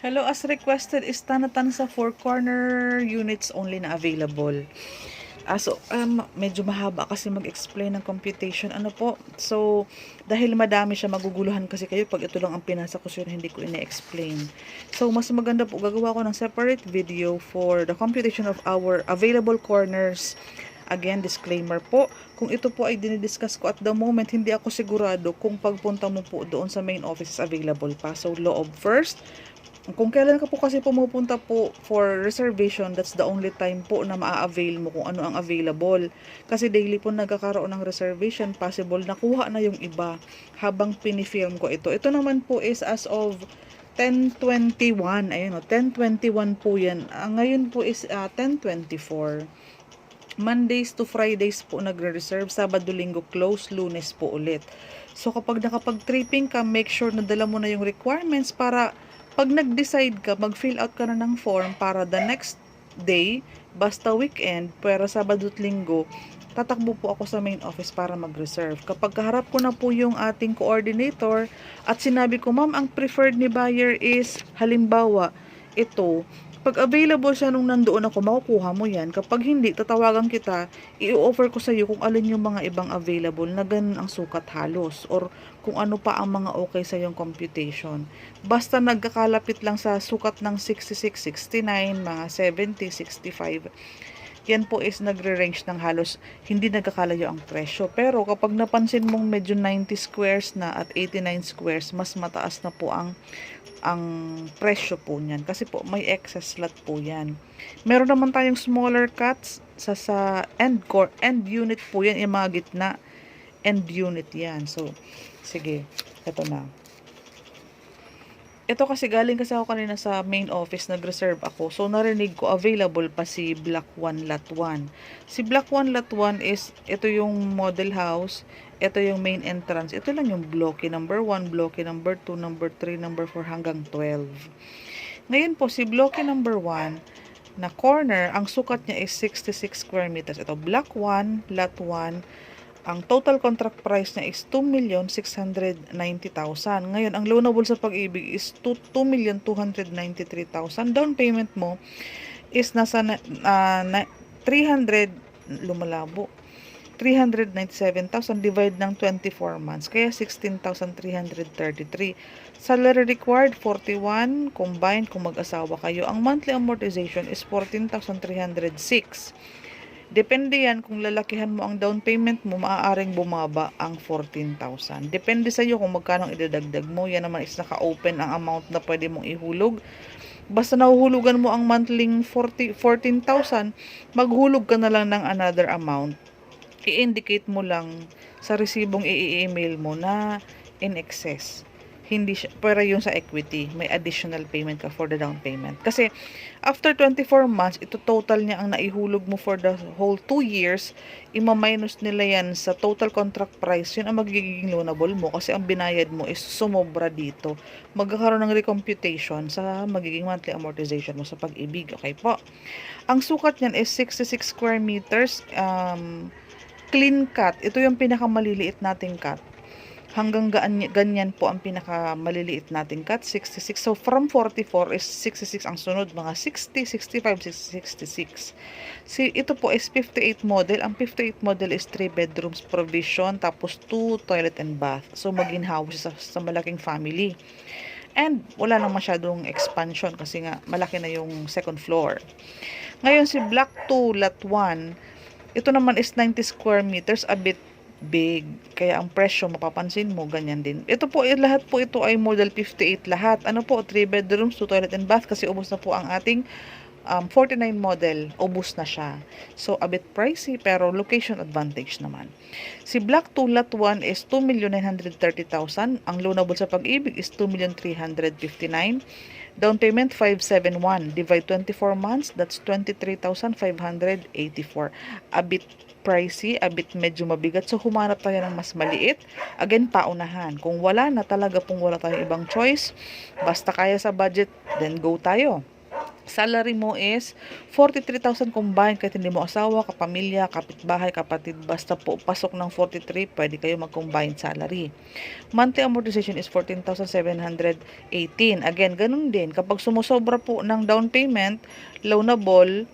Hello, as requested, is tanatan sa four corner units only na available. Ah, so, um, medyo mahaba kasi mag-explain ng computation. Ano po? So, dahil madami siya, maguguluhan kasi kayo pag ito lang ang pinasa ko sir, hindi ko ina-explain. So, mas maganda po, gagawa ko ng separate video for the computation of our available corners. Again, disclaimer po, kung ito po ay dinidiscuss ko at the moment, hindi ako sigurado kung pagpunta mo po doon sa main office is available pa. So, of first, kung kailan ka po kasi pumupunta po for reservation, that's the only time po na maa-avail mo kung ano ang available. Kasi daily po nagkakaroon ng reservation, possible nakuha na yung iba habang pinifilm ko ito. Ito naman po is as of 1021, ayun o, 1021 po yan. Ah, ngayon po is ah, 1024. Mondays to Fridays po nagre-reserve, Sabado, Linggo close, Lunes po ulit. So kapag nakapag-tripping ka, make sure na dala mo na yung requirements para pag nag-decide ka, mag-fill out ka na ng form para the next day, basta weekend, pero Sabado at Linggo, tatakbo po ako sa main office para mag-reserve. Kapag kaharap ko na po yung ating coordinator at sinabi ko, ma'am, ang preferred ni buyer is, halimbawa, ito, pag available siya nung nandoon ako, makukuha mo yan. Kapag hindi, tatawagan kita, i-offer ko sa iyo kung alin yung mga ibang available na ganun ang sukat halos or kung ano pa ang mga okay sa yung computation. Basta nagkakalapit lang sa sukat ng 66, 69, mga 70, 65. Yan po is nagre-range ng halos hindi nagkakalayo ang presyo. Pero kapag napansin mong medyo 90 squares na at 89 squares, mas mataas na po ang ang presyo po niyan kasi po may excess slot po yan. Meron naman tayong smaller cuts sa sa end core, end unit po yan, yung mga gitna end unit yan. So, sige, eto na. Ito kasi galing kasi ako kanina sa main office, nag-reserve ako. So, narinig ko available pa si Block 1 Lot 1. Si Block 1 Lot 1 is, ito yung model house, ito yung main entrance. Ito lang yung blocky number 1, blocky number 2, number 3, number 4 hanggang 12. Ngayon po, si blocky number 1 na corner, ang sukat niya is 66 square meters. Ito, Block 1, Lot 1, ang total contract price niya is 2,690,000. Ngayon, ang loanable sa pag-ibig is 2,293,000. Down payment mo is nasa na, na, 300 lumalabo 397,000 divide ng 24 months kaya 16,333 salary required 41 combined kung mag-asawa kayo ang monthly amortization is 14,306 Depende yan kung lalakihan mo ang down payment mo, maaaring bumaba ang 14,000. Depende sa iyo kung magkano ang idadagdag mo. Yan naman is naka-open ang amount na pwede mong ihulog. Basta nahuhulugan mo ang monthly 40 14,000, maghulog ka na lang ng another amount. I-indicate mo lang sa resibong i-email mo na in excess hindi siya, pero yung sa equity, may additional payment ka for the down payment. Kasi, after 24 months, ito total niya ang naihulog mo for the whole 2 years, ima-minus nila yan sa total contract price, yun ang magiging loanable mo kasi ang binayad mo is sumobra dito. Magkakaroon ng recomputation sa magiging monthly amortization mo sa pag-ibig. Okay po. Ang sukat niyan is 66 square meters, um, clean cut. Ito yung pinakamaliliit nating cut hanggang ganyan po ang pinakamaliliit nating cut, 66. So, from 44 is 66 ang sunod, mga 60, 65, 66. Si, ito po is 58 model. Ang 58 model is 3 bedrooms provision, tapos 2 toilet and bath. So, mag-in-house sa, sa malaking family. And wala nang masyadong expansion kasi nga malaki na yung second floor. Ngayon si Block 2 Lot 1, ito naman is 90 square meters, a bit big. Kaya ang presyo, mapapansin mo, ganyan din. Ito po, eh, lahat po ito ay model 58 lahat. Ano po, 3 bedrooms, 2 toilet and bath kasi ubos na po ang ating um, 49 model. Ubos na siya. So, a bit pricey pero location advantage naman. Si Black 2 Lot 1 is 2,930,000. Ang loanable sa pag-ibig is 2,359,000. Down payment 571 divide 24 months that's 23,584 a bit pricey, a bit medyo mabigat. So, humanap tayo ng mas maliit. Again, paunahan. Kung wala na talaga pong wala tayong ibang choice, basta kaya sa budget, then go tayo. salary mo is 43,000 combined kahit hindi mo asawa, kapamilya, kapitbahay, kapatid, basta po pasok ng 43, pwede kayo mag-combined salary. Monthly amortization is 14,718. Again, ganun din. Kapag sumusobra po ng down payment, loanable,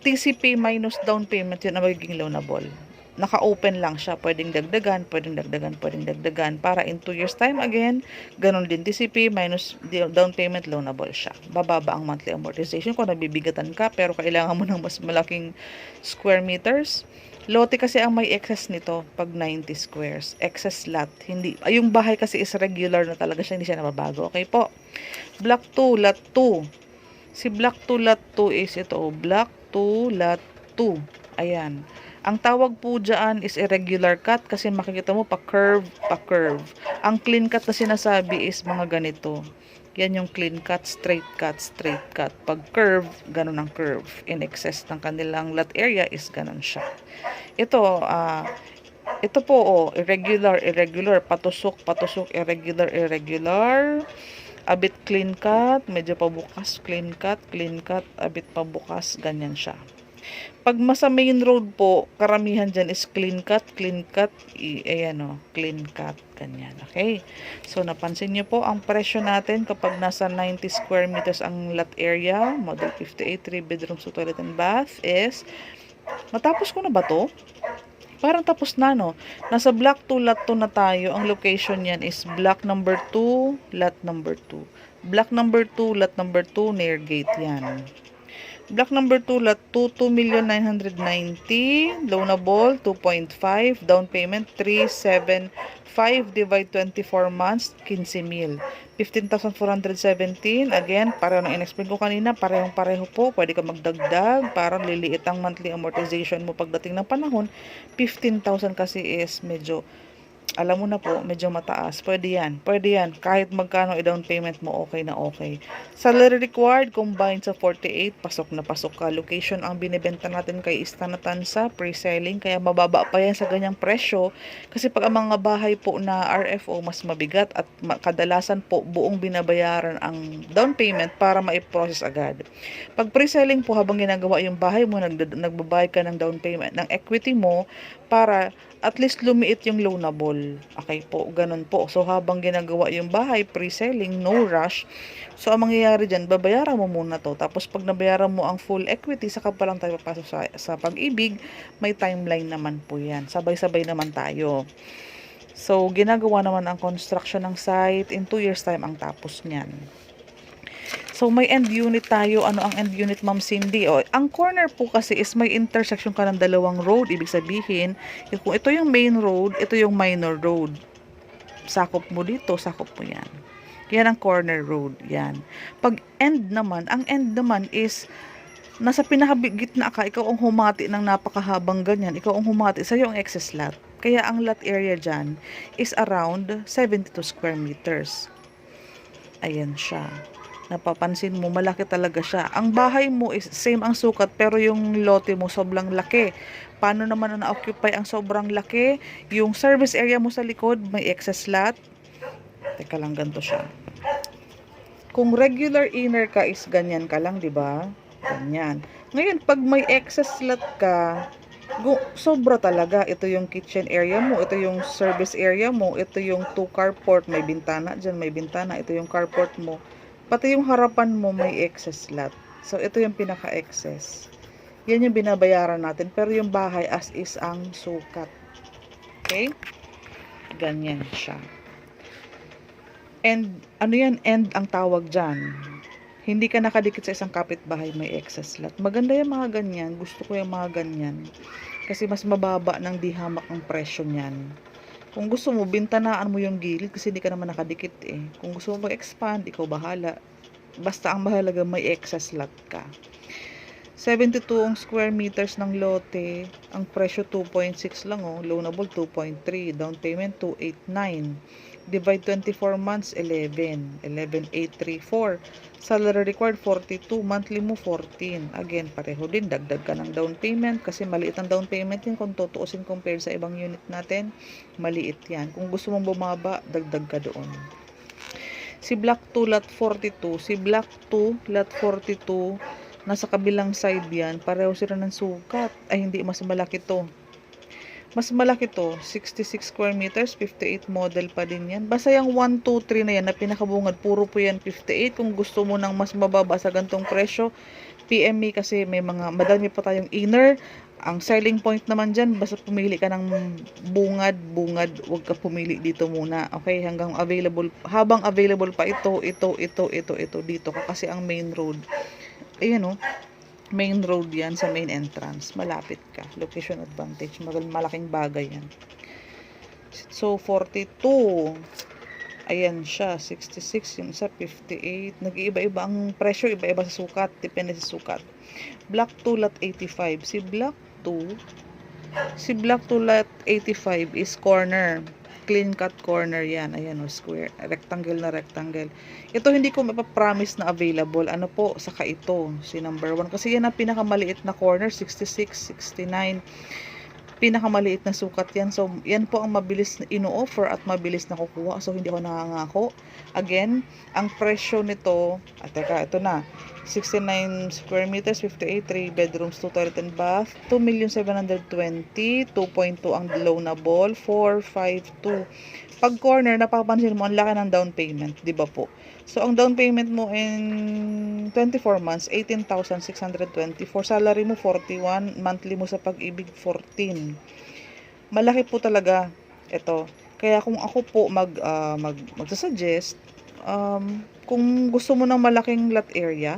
TCP minus down payment yun ang magiging loanable. Naka-open lang siya. Pwedeng dagdagan, pwedeng dagdagan, pwedeng dagdagan. Para in 2 years time again, ganun din TCP minus down payment loanable siya. Bababa ang monthly amortization kung nabibigatan ka pero kailangan mo ng mas malaking square meters. Lote kasi ang may excess nito pag 90 squares. Excess lot. Hindi, ay, yung bahay kasi is regular na talaga siya. Hindi siya nababago. Okay po. Block 2, lot 2. Si block 2, lot 2 is ito. Block 2, lot 2. Ayan. Ang tawag po dyan is irregular cut kasi makikita mo pa curve, pa curve. Ang clean cut na sinasabi is mga ganito. Yan yung clean cut, straight cut, straight cut. Pag curve, ganun ang curve. In excess ng kanilang lot area is ganun siya. Ito, ah, ito po, oh, irregular, irregular, patusok, patusok, irregular, irregular. A bit clean cut, medyo pabukas, clean cut, clean cut, a bit pabukas, ganyan siya. Pag masa main road po, karamihan dyan is clean cut, clean cut, i- ayan o, clean cut, ganyan. Okay? So, napansin nyo po, ang presyo natin kapag nasa 90 square meters ang lot area, model 58, 3 bedrooms, 2 toilet and bath, is, matapos ko na ba to? Parang tapos na, no? Nasa block 2, lot 2 na tayo. Ang location yan is block number 2, lot number 2. Block number 2, lot number 2, near gate yan. Block number 2, lot 2, 2,990,000. Loanable, 2.5. Down payment, 375 divide 24 months, 15,000. 15,417. Again, pareho ng in-explain ko kanina, parehong pareho po. Pwede ka magdagdag. Parang liliit ang monthly amortization mo pagdating ng panahon. 15,000 kasi is medyo alam mo na po, medyo mataas. Pwede yan. Pwede yan. Kahit magkano i-down payment mo, okay na okay. Salary required, combined sa 48, pasok na pasok ka. Location ang binibenta natin kay Istanatan sa pre-selling, kaya mababa pa yan sa ganyang presyo. Kasi pag ang mga bahay po na RFO, mas mabigat at kadalasan po buong binabayaran ang down payment para ma-process agad. Pag pre-selling po, habang ginagawa yung bahay mo, nagd- nagbabayad ka ng down payment, ng equity mo, para at least lumiit yung loanable. Okay po, ganun po. So, habang ginagawa yung bahay, pre-selling, no rush. So, ang mangyayari dyan, babayaran mo muna to. Tapos, pag nabayaran mo ang full equity, saka pa lang tayo papasok sa, sa pag-ibig, may timeline naman po yan. Sabay-sabay naman tayo. So, ginagawa naman ang construction ng site. In 2 years time, ang tapos niyan. So, may end unit tayo. Ano ang end unit, Ma'am Cindy? O, ang corner po kasi is may intersection ka ng dalawang road. Ibig sabihin, yung- kung ito yung main road, ito yung minor road. Sakop mo dito, sakop mo yan. Yan ang corner road. Yan. Pag end naman, ang end naman is nasa pinakagitna ka, ikaw ang humati ng napakahabang ganyan. Ikaw ang humati. Sa'yo ang excess lot. Kaya ang lot area dyan is around 72 square meters. Ayan siya. Napapansin mo, malaki talaga siya. Ang bahay mo is same ang sukat pero yung lote mo sobrang laki. Paano naman na na-occupy ang sobrang laki? Yung service area mo sa likod, may excess lot. Teka lang, ganito siya. Kung regular inner ka is ganyan ka lang, di ba? Ganyan. Ngayon, pag may excess lot ka, sobra talaga. Ito yung kitchen area mo, ito yung service area mo, ito yung two carport, may bintana dyan, may bintana, ito yung carport mo. Pati yung harapan mo may excess lot. So, ito yung pinaka-excess. Yan yung binabayaran natin. Pero yung bahay as is ang sukat. Okay? Ganyan siya. And, ano yan? End ang tawag dyan. Hindi ka nakadikit sa isang kapitbahay may excess lot. Maganda yung mga ganyan. Gusto ko yung mga ganyan. Kasi mas mababa ng dihamak ang presyo niyan. Kung gusto mo, bintanaan mo yung gilid kasi hindi ka naman nakadikit eh. Kung gusto mo mag-expand, ikaw bahala. Basta ang mahalaga may excess lot ka. 72 ang square meters ng lote. Ang presyo 2.6 lang oh. Loanable 2.3. Down payment 289. Divide 24 months 11. 11,834. Salary required 42. Monthly mo 14. Again, pareho din. Dagdag ka ng down payment kasi maliit ang down payment yun kung tutuusin compared sa ibang unit natin. Maliit yan. Kung gusto mong bumaba, dagdag ka doon. Si Block 2 lot 42, si Block 2 lot 42, nasa kabilang side yan, pareho sila ng sukat. Ay, hindi, mas malaki to. Mas malaki to, 66 square meters, 58 model pa din yan. Basta yung 1, 2, 3 na yan, na pinakabungad, puro po yan 58. Kung gusto mo ng mas mababa sa gantong presyo, PM me kasi may mga, madami pa tayong inner. Ang selling point naman dyan, basta pumili ka ng bungad, bungad, huwag ka pumili dito muna. Okay, hanggang available, habang available pa ito, ito, ito, ito, ito, dito ka kasi ang main road. Ayan o, main road yan sa main entrance. Malapit ka. Location advantage. Magal malaking bagay yan. So, 42. Ayan siya. 66. Yung isa, 58. Nag-iiba-iba ang presyo. Iba-iba sa sukat. Depende sa sukat. Block 2 lot 85. Si Block 2, si Block 2 lot 85 is corner. Clean cut corner yan. Ayan o, square. Rectangle na rectangle. Ito hindi ko mapapromise na available. Ano po, saka ito, si number 1. Kasi yan ang pinakamaliit na corner, 66, 69. Pinakamaliit na sukat yan. So, yan po ang mabilis na ino-offer at mabilis na kukuha. So, hindi ako nakangako. Again, ang presyo nito, at teka, ito na. 69 square meters, 58, 3 bedrooms, 2 toilet and bath, 2,720, 2.2 ang loanable, 452. Pag corner, napapansin mo, ang laki ng down payment, di ba po? So, ang down payment mo in 24 months, 18,620. For salary mo, 41. Monthly mo sa pag-ibig, 14. Malaki po talaga ito. Kaya kung ako po mag, uh, mag, magsasuggest, um, kung gusto mo ng malaking lot area,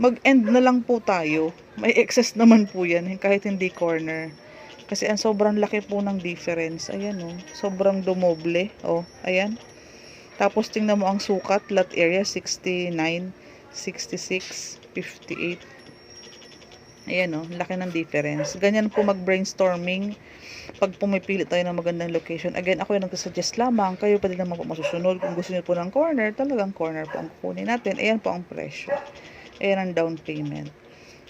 mag-end na lang po tayo. May excess naman po yan, kahit hindi corner. Kasi ang sobrang laki po ng difference. Ayan oh, sobrang dumoble. Oh, ayan. Tapos tingnan mo ang sukat, lot area 69, 66, 58. Ayan oh, laki ng difference. Ganyan po mag-brainstorming pag pumipili tayo ng magandang location. Again, ako yung nagsusuggest lamang. Kayo pa din naman po masusunod. Kung gusto niyo po ng corner, talagang corner po ang kukunin natin. Ayan po ang presyo. Ayan ang down payment.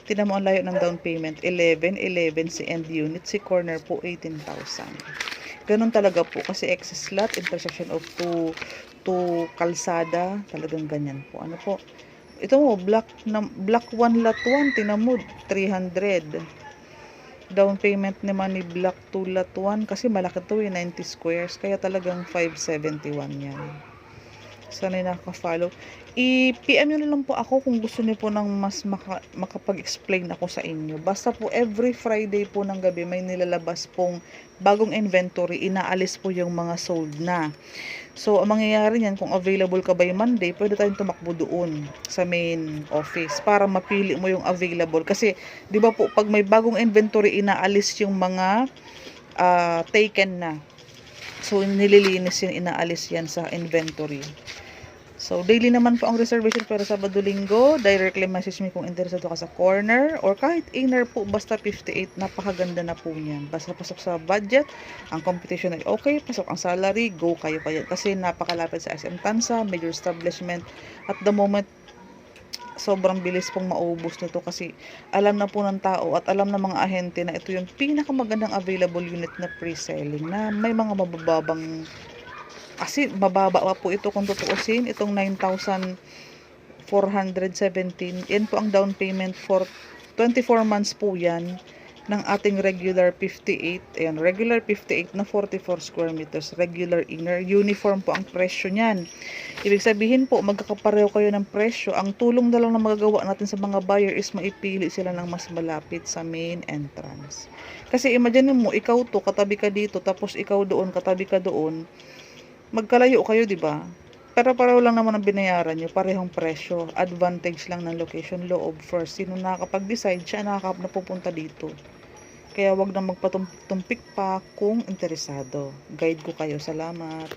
Tinan mo ang layo ng down payment. 11, 11 si end unit. Si corner po, 18,000. Ganun talaga po. Kasi excess lot, intersection of two, two kalsada. Talagang ganyan po. Ano po? Ito mo, block, na, block 1 lot 1. Tinan mo, 300. Down payment naman ni block 2 lot 1. Kasi malaki to eh, 90 squares. Kaya talagang 571 yan sana nakaka-follow. I-PM nyo na lang po ako kung gusto niyo po ng mas maka, makapag-explain ako sa inyo. Basta po every Friday po ng gabi may nilalabas pong bagong inventory. Inaalis po yung mga sold na. So, ang mangyayari niyan, kung available ka by Monday, pwede tayong tumakbo doon sa main office para mapili mo yung available. Kasi, di ba po, pag may bagong inventory, inaalis yung mga uh, taken na. So, nililinis yan, inaalis yan sa inventory. So, daily naman po ang reservation pero Sabado Linggo. Directly message me kung interesado ka sa corner or kahit inner po, basta 58. Napakaganda na po niyan. Basta pasok sa budget, ang competition ay okay, pasok ang salary, go kayo kayo. Kasi napakalapit sa SM Tansa, major establishment. At the moment, sobrang bilis pong maubos nito kasi alam na po ng tao at alam ng mga ahente na ito yung pinakamagandang available unit na pre-selling na may mga mabababang kasi mababa pa po ito kung tutuusin. Itong 9,417. Yan po ang down payment for 24 months po yan ng ating regular 58. Ayan, regular 58 na 44 square meters. Regular inner. Uniform po ang presyo niyan. Ibig sabihin po, magkakapareho kayo ng presyo. Ang tulong na lang na magagawa natin sa mga buyer is maipili sila ng mas malapit sa main entrance. Kasi imagine mo, ikaw to, katabi ka dito, tapos ikaw doon, katabi ka doon magkalayo kayo, di ba? Pero pareho lang naman ang binayaran nyo, parehong presyo. Advantage lang ng location, loob first. Sino nakakapag-decide, siya nakakap na pupunta dito. Kaya wag na magpatumpik pa kung interesado. Guide ko kayo. Salamat.